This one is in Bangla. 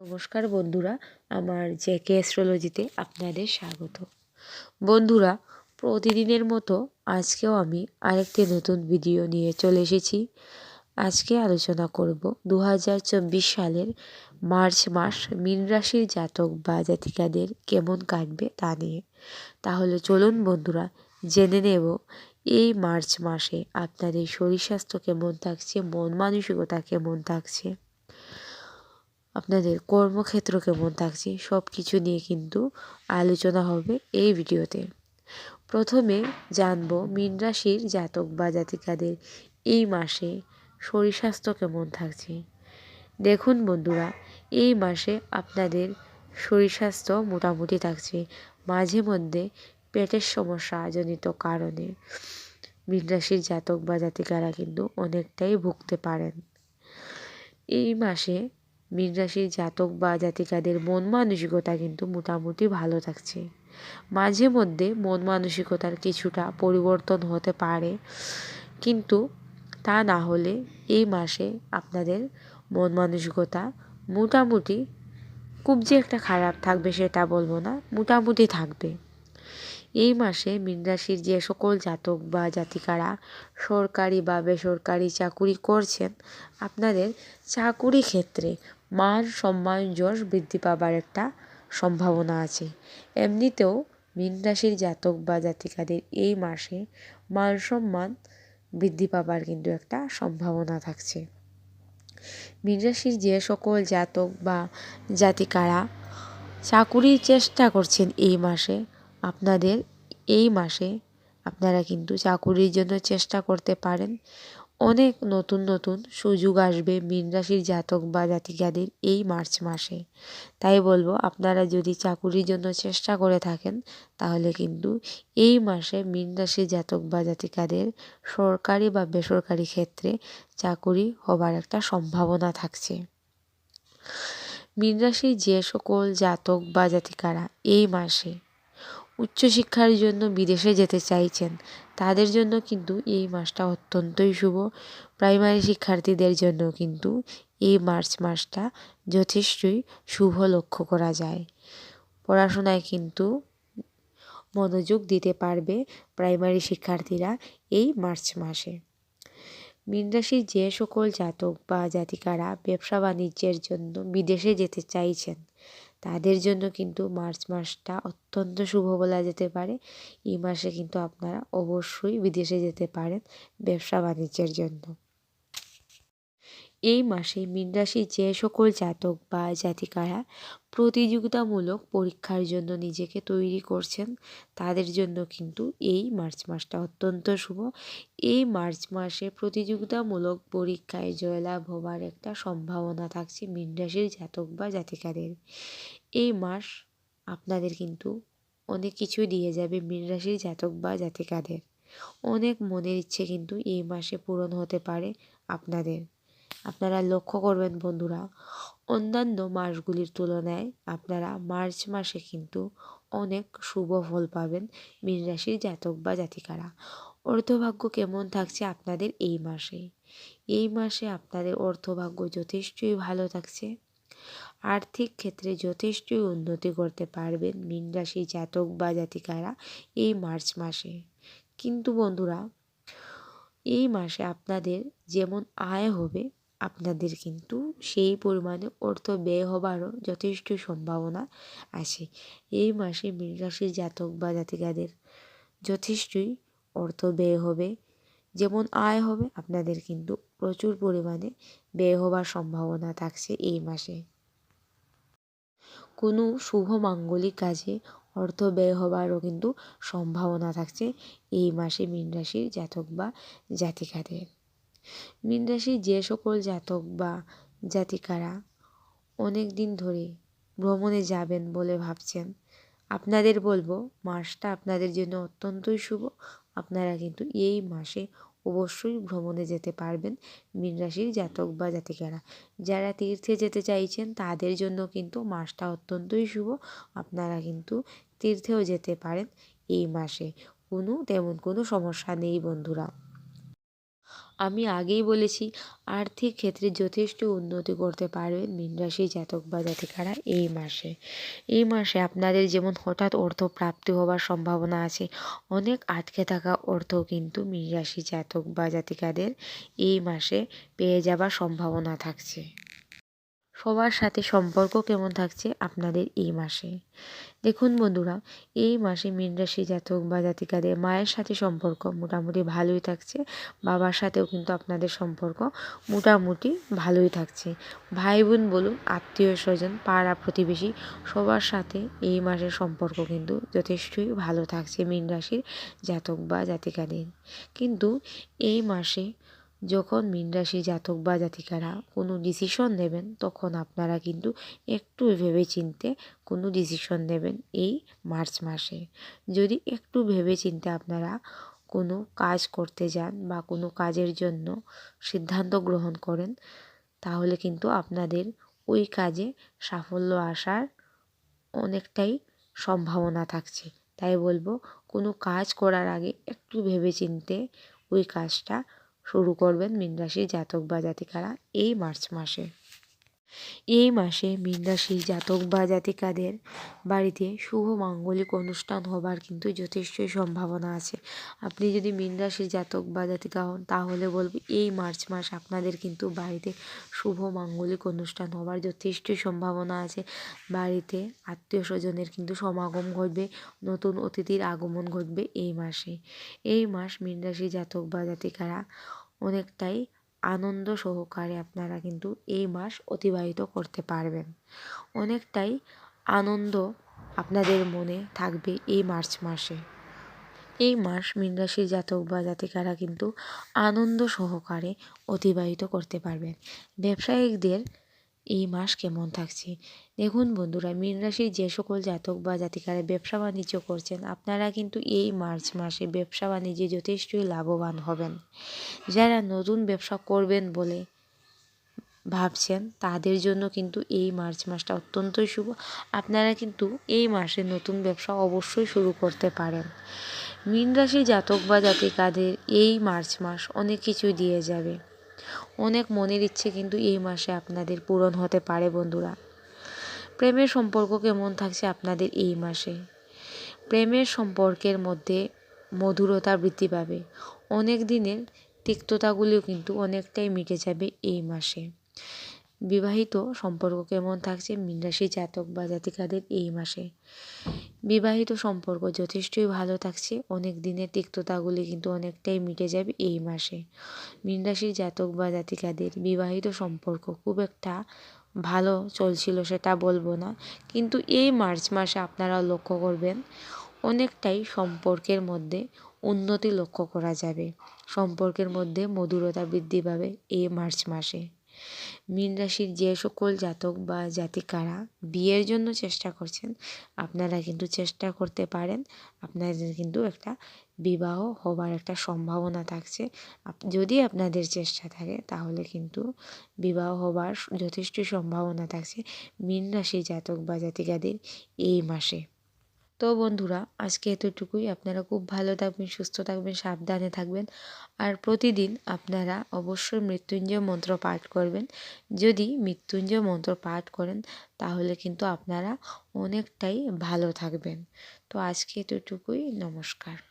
নমস্কার বন্ধুরা, আমার জে কে অ্যাস্ট্রোলজিতে আপনাদের স্বাগত। বন্ধুরা, প্রতিদিনের মতো আজকেও আমি আরেকটি নতুন ভিডিও নিয়ে চলে এসেছি। আজকে আলোচনা করব দু হাজার চব্বিশ সালের মার্চ মাস মীন রাশির জাতক বা জাতিকাদের কেমন কাটবে তা নিয়ে। তাহলে চলুন বন্ধুরা, জেনে নেব এই মার্চ মাসে আপনাদের শরীর স্বাস্থ্য কেমন থাকছে, মন মানসিকতা কেমন থাকছে। আপনাদের কর্মক্ষেত্র কেমন থাকছে সব কিছু নিয়ে কিন্তু আলোচনা হবে এই ভিডিওতে। প্রথমে জানব মীন রাশির জাতক বা জাতিকাদের এই মাসে শরীর স্বাস্থ্য কেমন থাকছে। দেখুন বন্ধুরা, এই মাসে আপনাদের শরীর স্বাস্থ্য মোটামুটি থাকছে। মাঝে মধ্যে পেটের সমস্যা জনিত কারণে মীন রাশির জাতক বা জাতিকারা কিন্তু অনেকটাই ভুগতে পারেন। এই মাসে মীন রাশির জাতক বা জাতিকাদের মন মানসিকতা কিন্তু মোটামুটি ভালো থাকছে। মাঝে মধ্যে মন মানসিকতার কিছুটা পরিবর্তন হতে পারে, কিন্তু তা না হলে এই মাসে আপনাদের মন মানসিকতা মোটামুটি খুব যে একটা খারাপ থাকবে সেটা বলব না, মোটামুটি থাকবে। এই মাসে মীন রাশির যে সকল জাতক বা জাতিকারা সরকারি বা বেসরকারি চাকুরি করছেন, আপনাদের চাকুরি ক্ষেত্রে মান সম্মান যশ বৃদ্ধি পাবার একটা সম্ভাবনা আছে। এমনিতেও মীন রাশির জাতক বা জাতিকাদের এই মাসে মান সম্মান বৃদ্ধি পাবার কিন্তু একটা সম্ভাবনা থাকছে। মীন রাশির যে সকল জাতক বা জাতিকারা চাকুরির চেষ্টা করছেন এই মাসে, আপনাদের এই মাসে আপনারা কিন্তু চাকুরির জন্য চেষ্টা করতে পারেন। অনেক নতুন নতুন সুযোগ আসবে মীন রাশির জাতক বা জাতিকাদের এই মার্চ মাসে। তাই বলব, আপনারা যদি চাকুরির জন্য চেষ্টা করে থাকেন, তাহলে কিন্তু এই মাসে মীন রাশির জাতক বা জাতিকাদের সরকারি বা বেসরকারি ক্ষেত্রে চাকুরি হবার একটা সম্ভাবনা থাকছে। মীন রাশির যে সকল জাতক বা জাতিকারা এই মাসে উচ্চশিক্ষার জন্য বিদেশে যেতে চাইছেন। তাদের জন্য কিন্তু এই মাসটা অত্যন্তই শুভ। প্রাইমারি শিক্ষার্থীদের জন্য কিন্তু এই মার্চ মাসটা যথেষ্টই শুভ লক্ষ্য করা যায়। পড়াশোনায় কিন্তু মনোযোগ দিতে পারবে প্রাইমারি শিক্ষার্থীরা এই মার্চ মাসে। মীন রাশির যে সকল জাতক বা জাতিকারা ব্যবসা বাণিজ্যের জন্য বিদেশে যেতে চাইছেন তাদের জন্য কিন্তু মার্চ মাসটা অত্যন্ত শুভ বলা যেতে পারে। এই মাসে কিন্তু আপনারা অবশ্যই বিদেশে যেতে পারেন ব্যবসা বাণিজ্যের জন্য। এই মাসে মীন রাশির যে সকল জাতক বা জাতিকারা প্রতিযোগিতামূলক পরীক্ষার জন্য নিজেকে তৈরি করছেন, তাদের জন্য কিন্তু এই মার্চ মাসটা অত্যন্ত শুভ। এই মার্চ মাসে প্রতিযোগিতামূলক পরীক্ষায় জয়লাভ হবার একটা সম্ভাবনা থাকছে মীন রাশির জাতক বা জাতিকাদের। এই মাস আপনাদের কিন্তু অনেক কিছু দিয়ে যাবে মীন রাশির জাতক বা জাতিকাদের। অনেক মনের ইচ্ছে কিন্তু এই মাসে পূরণ হতে পারে আপনাদের। আপনারা লক্ষ্য করবেন বন্ধুরা, অন্যান্য মাসগুলির তুলনায় আপনারা মার্চ মাসে কিন্তু অনেক শুভ ফল পাবেন মীন রাশির জাতক বা জাতিকারা। অর্থভাগ্য কেমন থাকছে আপনাদের এই মাসে? এই মাসে আপনাদের অর্থভাগ্য যথেষ্টই ভালো থাকছে। আর্থিক ক্ষেত্রে যথেষ্টই উন্নতি করতে পারবেন মীন জাতক বা জাতিকারা এই মার্চ মাসে। কিন্তু বন্ধুরা, এই মাসে আপনাদের যেমন আয় হবে আপনাদের কিন্তু সেই পরিমাণে অর্থ ব্যয় হবারও যথেষ্ট সম্ভাবনা আছে। এই মাসে মীন জাতক বা জাতিকাদের যথেষ্টই অর্থ ব্যয় হবে। যেমন আয় হবে, আপনাদের কিন্তু প্রচুর পরিমাণে ব্যয় হবার সম্ভাবনা থাকছে এই মাসে। কোনো শুভ মাঙ্গলিক কাজে অর্থ ব্যয় হবারও কিন্তু সম্ভাবনা থাকছে এই মাসে মীন রাশির জাতক বা জাতিকাদের। মীন রাশির যে সকল জাতক বা জাতিকারা অনেক দিন ধরে ভ্রমণে যাবেন বলে ভাবছেন। আপনাদের বলব, মাসটা আপনাদের জন্য অত্যন্তই শুভ। আপনারা কিন্তু এই মাসে অবশ্যই ভ্রমণে যেতে পারবেন মীন রাশির জাতক বা জাতিকারা। যারা তীর্থে যেতে চাইছেন, তাদের জন্য কিন্তু মাসটা অত্যন্তই শুভ। আপনারা কিন্তু তীর্থেও যেতে পারেন এই মাসে। কোনো তেমন কোনো সমস্যা নেই বন্ধুরা। আমি আগেই বলেছি, আর্থিক ক্ষেত্রে যথেষ্ট উন্নতি করতে পারবেন মীন রাশি জাতক বা জাতিকারা এই মাসে। এই মাসে আপনাদের যেমন হঠাৎ অর্থ প্রাপ্তি হওয়ার সম্ভাবনা আছে, অনেক আটকে থাকা অর্থ কিন্তু মীন রাশি জাতক বা জাতিকাদের এই মাসে পেয়ে যাবার সম্ভাবনা থাকছে। সবার সাথে সম্পর্ক কেমন থাকছে আপনাদের এই মাসে? দেখুন বন্ধুরা, এই মাসে মীন রাশি জাতক বা জাতিকাদের মায়ের সাথে সম্পর্ক মোটামুটি ভালোই থাকছে, বাবার সাথেও কিন্তু আপনাদের সম্পর্ক মোটামুটি ভালোই থাকছে। ভাই বোন বলুন, আত্মীয় স্বজন, পাড়া প্রতিবেশী, সবার সাথে এই মাসের সম্পর্ক কিন্তু যথেষ্টই ভালো থাকছে মীন রাশির জাতক বা জাতিকাদের। কিন্তু এই মাসে যখন মীন রাশি জাতক বা জাতিকারা কোনো ডিসিশন নেবেন, তখন আপনারা কিন্তু একটু ভেবে চিনতে কোনো ডিসিশন নেবেন এই মার্চ মাসে। যদি একটু ভেবে চিনতে আপনারা কোনো কাজ করতে যান বা কোনো কাজের জন্য সিদ্ধান্ত গ্রহণ করেন, তাহলে কিন্তু আপনাদের ওই কাজে সাফল্য আসার অনেকটাই সম্ভাবনা থাকছে। তাই বলব, কোনো কাজ করার আগে একটু ভেবে চিনতে ওই কাজটা শুরু করবেন মীন রাশির জাতক বা জাতিকারা এই মার্চ মাসে। এই মাসে মীন রাশির জাতক বা জাতিকাদের বাড়িতে শুভ মাঙ্গলিক অনুষ্ঠান হবার কিন্তু যথেষ্টই সম্ভাবনা আছে। আপনি যদি মীন রাশির জাতক বা জাতিকা হন, তাহলে বলব এই মার্চ মাস আপনাদের কিন্তু বাড়িতে শুভ মাঙ্গলিক অনুষ্ঠান হবার যথেষ্টই সম্ভাবনা আছে। বাড়িতে আত্মীয় স্বজনের কিন্তু সমাগম ঘটবে, নতুন অতিথির আগমন ঘটবে এই মাসে। এই মাস মীন রাশি জাতক বা জাতিকারা অনেকটাই আনন্দ সহকারে আপনারা কিন্তু এই মাস অতিবাহিত করতে পারবেন। অনেকটাই আনন্দ আপনাদের মনে থাকবে এই মার্চ মাসে। এই মাস মীন রাশির জাতক বা জাতিকারা কিন্তু আনন্দ সহকারে অতিবাহিত করতে পারবেন। ব্যবসায়িকদের এই মাস কেমন থাকছে? দেখুন বন্ধুরা, মীন রাশির যে সকল জাতক বা জাতিকারা ব্যবসা বাণিজ্য করছেন, আপনারা কিন্তু এই মার্চ মাসে ব্যবসা বাণিজ্যে যথেষ্টই লাভবান হবেন। যারা নতুন ব্যবসা করবেন বলে ভাবছেন, তাদের জন্য কিন্তু এই মার্চ মাসটা অত্যন্তই শুভ। আপনারা কিন্তু এই মাসে নতুন ব্যবসা অবশ্যই শুরু করতে পারেন। মীন রাশি জাতক বা জাতিকাদের এই মার্চ মাস অনেক কিছু দিয়ে যাবে। অনেক মনের ইচ্ছে কিন্তু এই মাসে আপনাদের পূরণ হতে পারে, বন্ধুরা। প্রেমের সম্পর্ক কেমন থাকছে আপনাদের এই মাসে। প্রেমের সম্পর্কের মধ্যে মধুরতা বৃদ্ধি পাবে। অনেক দিনের তিক্ততাগুলিও কিন্তু অনেকটাই মিটে যাবে এই মাসে। বিবাহিত সম্পর্ক কেমন থাকছে মীনরাশি জাতক বা জাতিকাদের এই মাসে? বিবাহিত সম্পর্ক যথেষ্টই ভালো থাকছে। অনেক দিনের তিক্ততাগুলি কিন্তু অনেকটাই মিটে যাবে এই মাসে। মীনরাশির জাতক বা জাতিকাদের বিবাহিত সম্পর্ক খুব একটা ভালো চলছিল সেটা বলব না। কিন্তু এই মার্চ মাসে আপনারা লক্ষ্য করবেন, অনেকটাই সম্পর্কের মধ্যে উন্নতি লক্ষ্য করা যাবে। সম্পর্কের মধ্যে মধুরতা বৃদ্ধি পাবে এই মার্চ মাসে। মীন রাশির যে সকল জাতক বা জাতিকারা বিয়ের জন্য চেষ্টা করছেন, আপনারা কিন্তু চেষ্টা করতে পারেন। আপনাদের কিন্তু একটা বিবাহ হবার একটা সম্ভাবনা থাকছে। যদি আপনাদের চেষ্টা থাকে, তাহলে কিন্তু বিবাহ হবার যথেষ্ট সম্ভাবনা থাকছে মীন রাশির জাতক বা জাতিকাদের এই মাসে। তো বন্ধুরা, আজকে এতটুকুই। আপনারা খুব ভালো থাকবেন, সুস্থ থাকবেন, সাবধানে থাকবেন। আর প্রতিদিন আপনারা অবশ্যই মৃত্যুঞ্জয় মন্ত্র পাঠ করবেন। যদি মৃত্যুঞ্জয় মন্ত্র পাঠ করেন, তাহলে কিন্তু আপনারা অনেকটাই ভালো থাকবেন। তো আজকে এতটুকুই। নমস্কার।